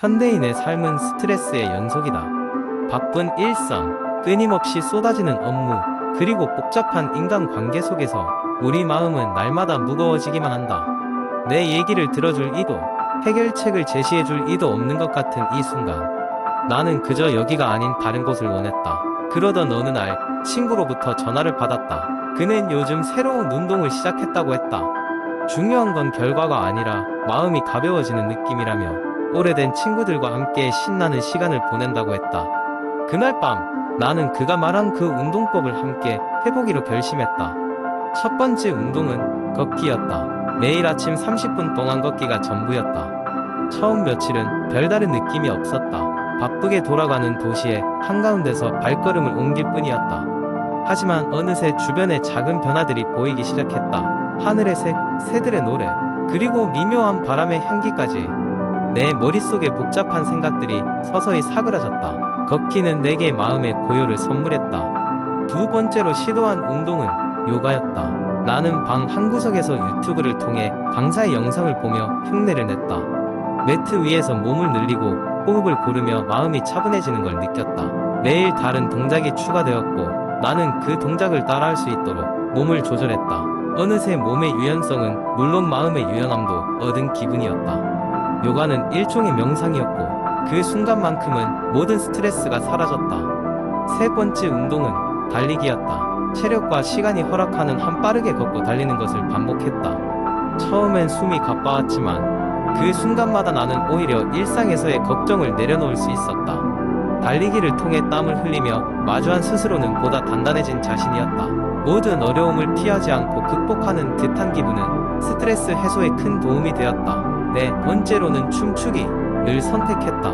현대인의 삶은 스트레스의 연속이다. 바쁜 일상, 끊임없이 쏟아지는 업무, 그리고 복잡한 인간관계 속에서 우리 마음은 날마다 무거워지기만 한다. 내 얘기를 들어줄 이도, 해결책을 제시해줄 이도 없는 것 같은 이 순간. 나는 그저 여기가 아닌 다른 곳을 원했다. 그러던 어느 날 친구로부터 전화를 받았다. 그는 요즘 새로운 운동을 시작했다고 했다. 중요한 건 결과가 아니라 마음이 가벼워지는 느낌이라며 오래된 친구들과 함께 신나는 시간을 보낸다고 했다. 그날 밤 나는 그가 말한 그 운동법을 함께 해보기로 결심했다. 첫 번째 운동은 걷기였다. 매일 아침 30분 동안 걷기가 전부였다. 처음 며칠은 별다른 느낌이 없었다. 바쁘게 돌아가는 도시의 한가운데서 발걸음을 옮길 뿐이었다. 하지만 어느새 주변에 작은 변화들이 보이기 시작했다. 하늘의 색, 새들의 노래, 그리고 미묘한 바람의 향기까지 내 머릿속에 복잡한 생각들이 서서히 사그라졌다. 걷기는 내게 마음의 고요를 선물했다. 두 번째로 시도한 운동은 요가였다. 나는 방 한구석에서 유튜브를 통해 강사의 영상을 보며 흉내를 냈다. 매트 위에서 몸을 늘리고 호흡을 고르며 마음이 차분해지는 걸 느꼈다. 매일 다른 동작이 추가되었고 나는 그 동작을 따라할 수 있도록 몸을 조절했다. 어느새 몸의 유연성은 물론 마음의 유연함도 얻은 기분이었다. 요가는 일종의 명상이었고 그 순간만큼은 모든 스트레스가 사라졌다. 세 번째 운동은 달리기였다. 체력과 시간이 허락하는 한 빠르게 걷고 달리는 것을 반복했다. 처음엔 숨이 가빠왔지만 그 순간마다 나는 오히려 일상에서의 걱정을 내려놓을 수 있었다. 달리기를 통해 땀을 흘리며 마주한 스스로는 보다 단단해진 자신이었다. 모든 어려움을 피하지 않고 극복하는 듯한 기분은 스트레스 해소에 큰 도움이 되었다. 네 번째로는 춤추기를 선택했다.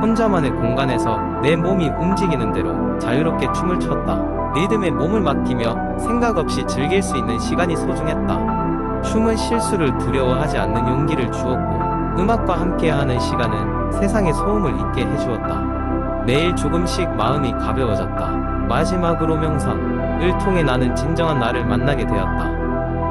혼자만의 공간에서 내 몸이 움직이는 대로 자유롭게 춤을 췄다. 리듬에 몸을 맡기며 생각 없이 즐길 수 있는 시간이 소중했다. 춤은 실수를 두려워하지 않는 용기를 주었고, 음악과 함께하는 시간은 세상의 소음을 잊게 해주었다. 매일 조금씩 마음이 가벼워졌다. 마지막으로 명상을 통해 나는 진정한 나를 만나게 되었다.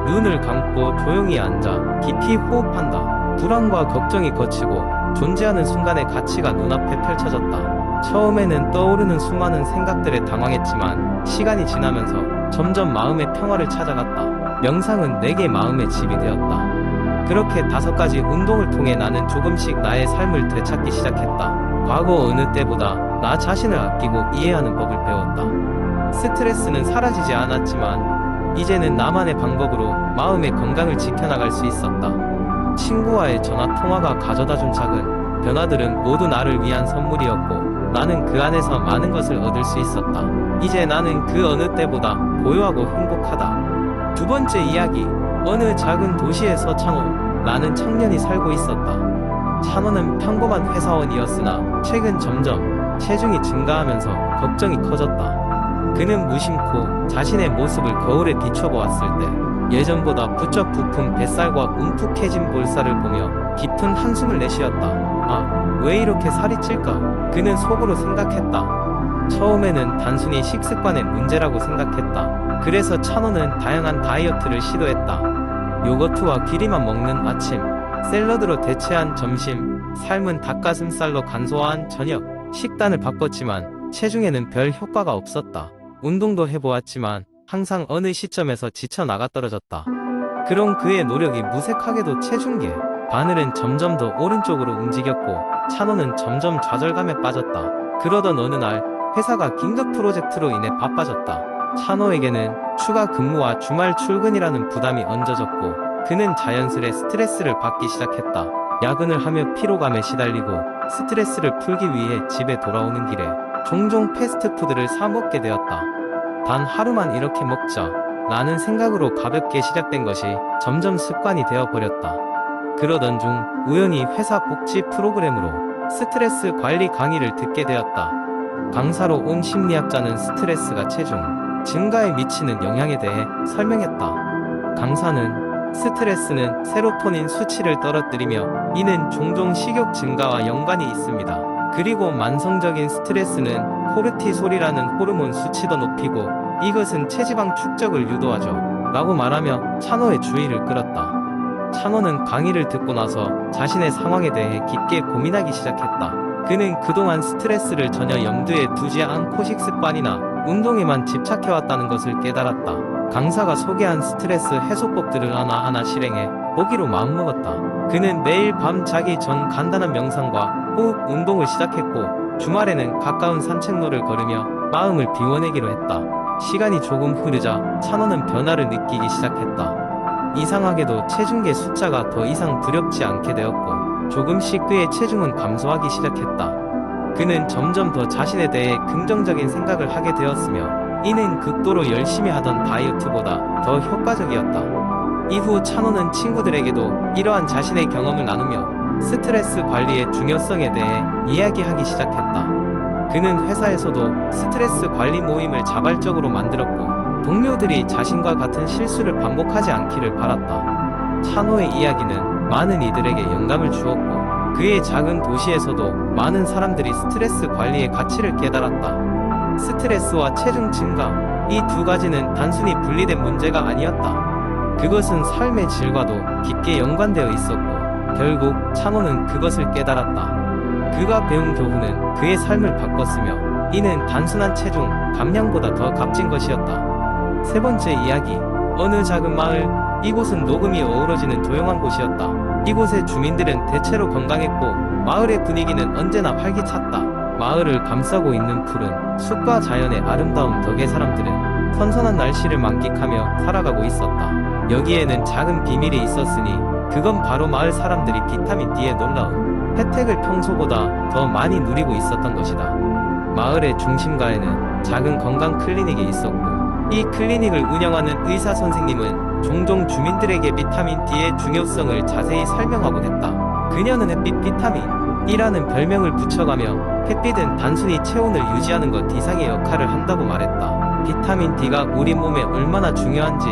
눈을 감고 조용히 앉아 깊이 호흡한다. 불안과 걱정이 거치고 존재하는 순간의 가치가 눈앞에 펼쳐졌다. 처음에는 떠오르는 수많은 생각들에 당황했지만 시간이 지나면서 점점 마음의 평화를 찾아갔다. 명상은 내게 마음의 집이 되었다. 그렇게 다섯 가지 운동을 통해 나는 조금씩 나의 삶을 되찾기 시작했다. 과거 어느 때보다 나 자신을 아끼고 이해하는 법을 배웠다. 스트레스는 사라지지 않았지만 이제는 나만의 방법으로 마음의 건강을 지켜나갈 수 있었다. 친구와의 전화 통화가 가져다 준 작은 변화들은 모두 나를 위한 선물이었고 나는 그 안에서 많은 것을 얻을 수 있었다. 이제 나는 그 어느 때보다 고요하고 행복하다. 두 번째 이야기. 어느 작은 도시에서 찬호, 라는 청년이 살고 있었다. 찬호는 평범한 회사원이었으나 최근 점점 체중이 증가하면서 걱정이 커졌다. 그는 무심코 자신의 모습을 거울에 비춰보았을 때 예전보다 부쩍 부푼 뱃살과 움푹해진 볼살을 보며 깊은 한숨을 내쉬었다. 아, 왜 이렇게 살이 찔까? 그는 속으로 생각했다. 처음에는 단순히 식습관의 문제라고 생각했다. 그래서 찬호는 다양한 다이어트를 시도했다. 요거트와 기리만 먹는 아침, 샐러드로 대체한 점심, 삶은 닭가슴살로 간소화한 저녁, 식단을 바꿨지만 체중에는 별 효과가 없었다. 운동도 해보았지만 항상 어느 시점에서 지쳐 나가 떨어졌다. 그런 그의 노력이 무색하게도 체중계, 바늘은 점점 더 오른쪽으로 움직였고 찬호는 점점 좌절감에 빠졌다. 그러던 어느 날 회사가 긴급 프로젝트로 인해 바빠졌다. 찬호에게는 추가 근무와 주말 출근이라는 부담이 얹어졌고 그는 자연스레 스트레스를 받기 시작했다. 야근을 하며 피로감에 시달리고 스트레스를 풀기 위해 집에 돌아오는 길에 종종 패스트푸드를 사 먹게 되었다. 단 하루만 이렇게 먹자 라는 생각으로 가볍게 시작된 것이 점점 습관이 되어 버렸다. 그러던 중 우연히 회사 복지 프로그램으로 스트레스 관리 강의를 듣게 되었다. 강사로 온 심리학자는 스트레스가 체중 증가에 미치는 영향에 대해 설명했다. 강사는 스트레스는 세로토닌 수치를 떨어뜨리며 이는 종종 식욕 증가와 연관이 있습니다. 그리고 만성적인 스트레스는 코르티솔이라는 호르몬 수치도 높이고 이것은 체지방 축적을 유도하죠. 라고 말하며 찬호의 주의를 끌었다. 찬호는 강의를 듣고 나서 자신의 상황에 대해 깊게 고민하기 시작했다. 그는 그동안 스트레스를 전혀 염두에 두지 않고 식습관이나 운동에만 집착해왔다는 것을 깨달았다. 강사가 소개한 스트레스 해소법들을 하나하나 실행해 보기로 마음먹었다. 그는 매일 밤 자기 전 간단한 명상과 호흡 운동을 시작했고 주말에는 가까운 산책로를 걸으며 마음을 비워내기로 했다. 시간이 조금 흐르자 찬호는 변화를 느끼기 시작했다. 이상하게도 체중계 숫자가 더 이상 두렵지 않게 되었고 조금씩 그의 체중은 감소하기 시작했다. 그는 점점 더 자신에 대해 긍정적인 생각을 하게 되었으며 이는 극도로 열심히 하던 다이어트보다 더 효과적이었다. 이후 찬호는 친구들에게도 이러한 자신의 경험을 나누며 스트레스 관리의 중요성에 대해 이야기하기 시작했다. 그는 회사에서도 스트레스 관리 모임을 자발적으로 만들었고 동료들이 자신과 같은 실수를 반복하지 않기를 바랐다. 찬호의 이야기는 많은 이들에게 영감을 주었고 그의 작은 도시에서도 많은 사람들이 스트레스 관리의 가치를 깨달았다. 스트레스와 체중 증가 이 두 가지는 단순히 분리된 문제가 아니었다. 그것은 삶의 질과도 깊게 연관되어 있었고 결국 찬호는 그것을 깨달았다. 그가 배운 교훈은 그의 삶을 바꿨으며 이는 단순한 체중 감량보다 더 값진 것이었다. 세 번째 이야기 어느 작은 마을 이곳은 녹음이 어우러지는 조용한 곳이었다. 이곳의 주민들은 대체로 건강했고 마을의 분위기는 언제나 활기찼다. 마을을 감싸고 있는 푸른 숲과 자연의 아름다움 덕에 사람들은 선선한 날씨를 만끽하며 살아가고 있었다. 여기에는 작은 비밀이 있었으니 그건 바로 마을 사람들이 비타민 D의 놀라운 혜택을 평소보다 더 많이 누리고 있었던 것이다. 마을의 중심가에는 작은 건강 클리닉이 있었고 이 클리닉을 운영하는 의사 선생님은 종종 주민들에게 비타민 D의 중요성을 자세히 설명하곤 했다. 그녀는 햇빛 비타민 이라는 별명을 붙여가며 햇빛은 단순히 체온을 유지하는 것 이상의 역할을 한다고 말했다. 비타민 D가 우리 몸에 얼마나 중요한지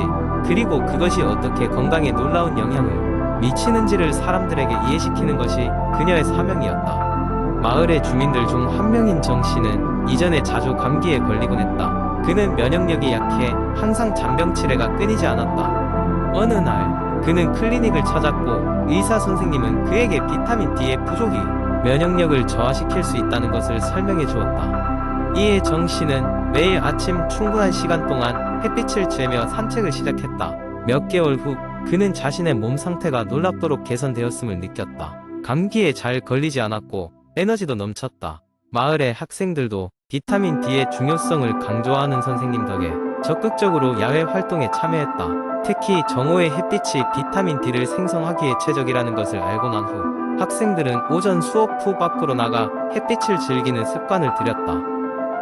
그리고 그것이 어떻게 건강에 놀라운 영향을 미치는지를 사람들에게 이해시키는 것이 그녀의 사명이었다. 마을의 주민들 중 한 명인 정 씨는 이전에 자주 감기에 걸리곤 했다. 그는 면역력이 약해 항상 잔병 치레가 끊이지 않았다. 어느 날 그는 클리닉을 찾았고 의사 선생님은 그에게 비타민 D의 부족이 면역력을 저하시킬 수 있다는 것을 설명해 주었다. 이에 정 씨는 매일 아침 충분한 시간 동안 햇빛을 쬐며 산책을 시작했다. 몇 개월 후 그는 자신의 몸 상태가 놀랍도록 개선되었음을 느꼈다. 감기에 잘 걸리지 않았고 에너지도 넘쳤다. 마을의 학생들도 비타민 D의 중요성을 강조하는 선생님 덕에 적극적으로 야외 활동에 참여했다. 특히 정오의 햇빛이 비타민 D를 생성하기에 최적이라는 것을 알고 난 후 학생들은 오전 수업 후 밖으로 나가 햇빛을 즐기는 습관을 들였다.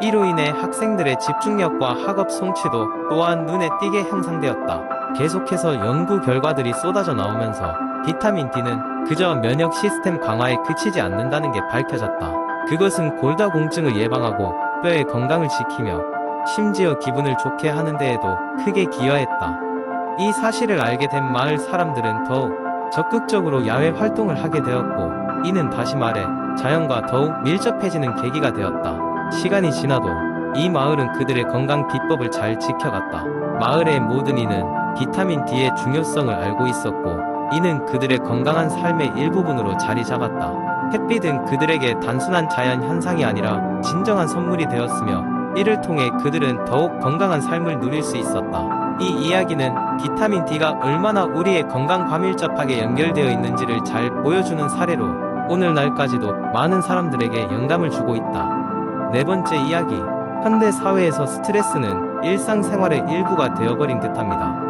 이로 인해 학생들의 집중력과 학업 성취도 또한 눈에 띄게 향상되었다. 계속해서 연구 결과들이 쏟아져 나오면서 비타민 D는 그저 면역 시스템 강화에 그치지 않는다는 게 밝혀졌다. 그것은 골다공증을 예방하고 뼈의 건강을 지키며 심지어 기분을 좋게 하는 데에도 크게 기여했다. 이 사실을 알게 된 마을 사람들은 더욱 적극적으로 야외 활동을 하게 되었고 이는 다시 말해 자연과 더욱 밀접해지는 계기가 되었다. 시간이 지나도 이 마을은 그들의 건강 비법을 잘 지켜갔다. 마을의 모든 이는 비타민 D의 중요성을 알고 있었고 이는 그들의 건강한 삶의 일부분으로 자리 잡았다. 햇빛은 그들에게 단순한 자연 현상이 아니라 진정한 선물이 되었으며 이를 통해 그들은 더욱 건강한 삶을 누릴 수 있었다. 이 이야기는 비타민 D가 얼마나 우리의 건강과 밀접하게 연결되어 있는지를 잘 보여주는 사례로 오늘날까지도 많은 사람들에게 영감을 주고 있다. 네 번째 이야기. 현대 사회에서 스트레스는 일상생활의 일부가 되어버린 듯합니다.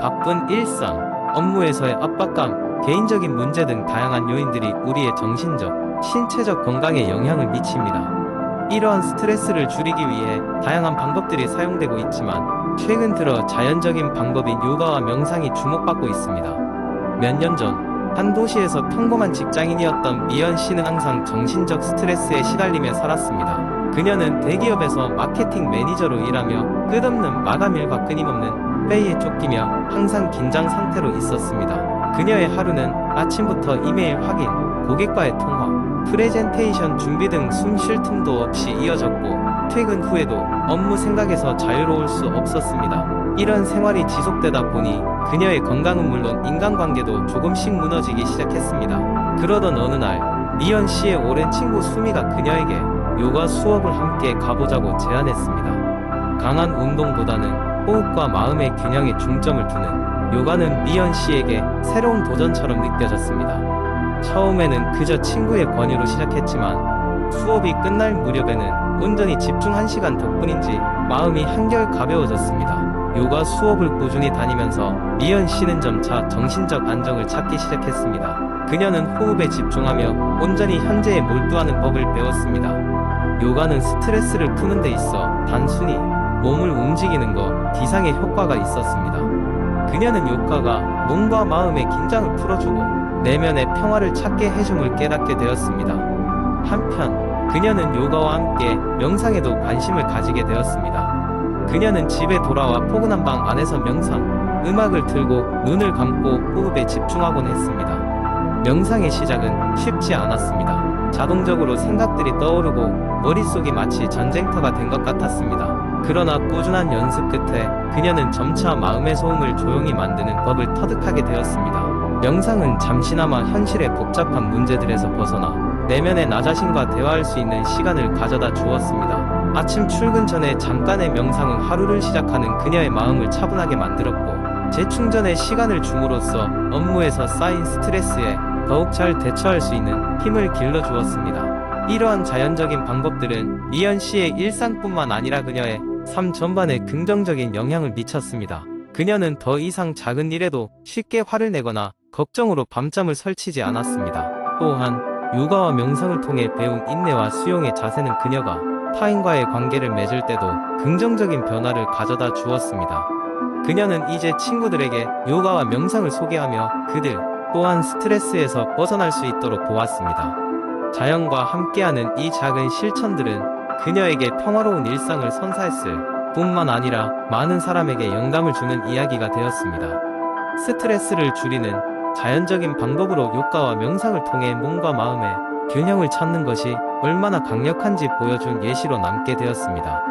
바쁜 일상, 업무에서의 압박감, 개인적인 문제 등 다양한 요인들이 우리의 정신적, 신체적 건강에 영향을 미칩니다. 이러한 스트레스를 줄이기 위해 다양한 방법들이 사용되고 있지만 최근 들어 자연적인 방법인 요가와 명상이 주목받고 있습니다. 몇 년 전 한 도시에서 평범한 직장인이었던 미연 씨는 항상 정신적 스트레스에 시달리며 살았습니다. 그녀는 대기업에서 마케팅 매니저로 일하며 끝없는 마감일과 끊임없는 회의에 쫓기며 항상 긴장 상태로 있었습니다. 그녀의 하루는 아침부터 이메일 확인, 고객과의 통화, 프레젠테이션 준비 등 숨 쉴 틈도 없이 이어졌고 퇴근 후에도 업무 생각에서 자유로울 수 없었습니다. 이런 생활이 지속되다 보니 그녀의 건강은 물론 인간관계도 조금씩 무너지기 시작했습니다. 그러던 어느 날 미연 씨의 오랜 친구 수미가 그녀에게 요가 수업을 함께 가보자고 제안했습니다. 강한 운동보다는 호흡과 마음의 균형에 중점을 두는 요가는 미연 씨에게 새로운 도전처럼 느껴졌습니다. 처음에는 그저 친구의 권유로 시작했지만 수업이 끝날 무렵에는 온전히 집중 한 시간 덕분인지 마음이 한결 가벼워졌습니다. 요가 수업을 꾸준히 다니면서 미연 씨는 점차 정신적 안정을 찾기 시작했습니다. 그녀는 호흡에 집중하며 온전히 현재에 몰두하는 법을 배웠습니다. 요가는 스트레스를 푸는 데 있어 단순히 몸을 움직이는 것 이상의 효과가 있었습니다. 그녀는 요가가 몸과 마음의 긴장을 풀어주고 내면의 평화를 찾게 해줌을 깨닫게 되었습니다. 한편 그녀는 요가와 함께 명상에도 관심을 가지게 되었습니다. 그녀는 집에 돌아와 포근한 방 안에서 명상, 음악을 틀고 눈을 감고 호흡에 집중하곤 했습니다. 명상의 시작은 쉽지 않았습니다. 자동적으로 생각들이 떠오르고 머릿속이 마치 전쟁터가 된 것 같았습니다. 그러나 꾸준한 연습 끝에 그녀는 점차 마음의 소음을 조용히 만드는 법을 터득하게 되었습니다. 명상은 잠시나마 현실의 복잡한 문제들에서 벗어나 내면의 나 자신과 대화할 수 있는 시간을 가져다 주었습니다. 아침 출근 전에 잠깐의 명상은 하루를 시작하는 그녀의 마음을 차분하게 만들었고 재충전의 시간을 줌으로써 업무에서 쌓인 스트레스에 더욱 잘 대처할 수 있는 힘을 길러 주었습니다. 이러한 자연적인 방법들은 미연 씨의 일상뿐만 아니라 그녀의 삶 전반에 긍정적인 영향을 미쳤습니다. 그녀는 더 이상 작은 일에도 쉽게 화를 내거나 걱정으로 밤잠을 설치지 않았습니다. 또한 요가와 명상을 통해 배운 인내와 수용의 자세는 그녀가 타인과의 관계를 맺을 때도 긍정적인 변화를 가져다 주었습니다. 그녀는 이제 친구들에게 요가와 명상을 소개하며 그들 또한 스트레스에서 벗어날 수 있도록 도왔습니다. 자연과 함께하는 이 작은 실천들은 그녀에게 평화로운 일상을 선사했을 뿐만 아니라 많은 사람에게 영감을 주는 이야기가 되었습니다. 스트레스를 줄이는 자연적인 방법으로 요가와 명상을 통해 몸과 마음의 균형을 찾는 것이 얼마나 강력한지 보여준 예시로 남게 되었습니다.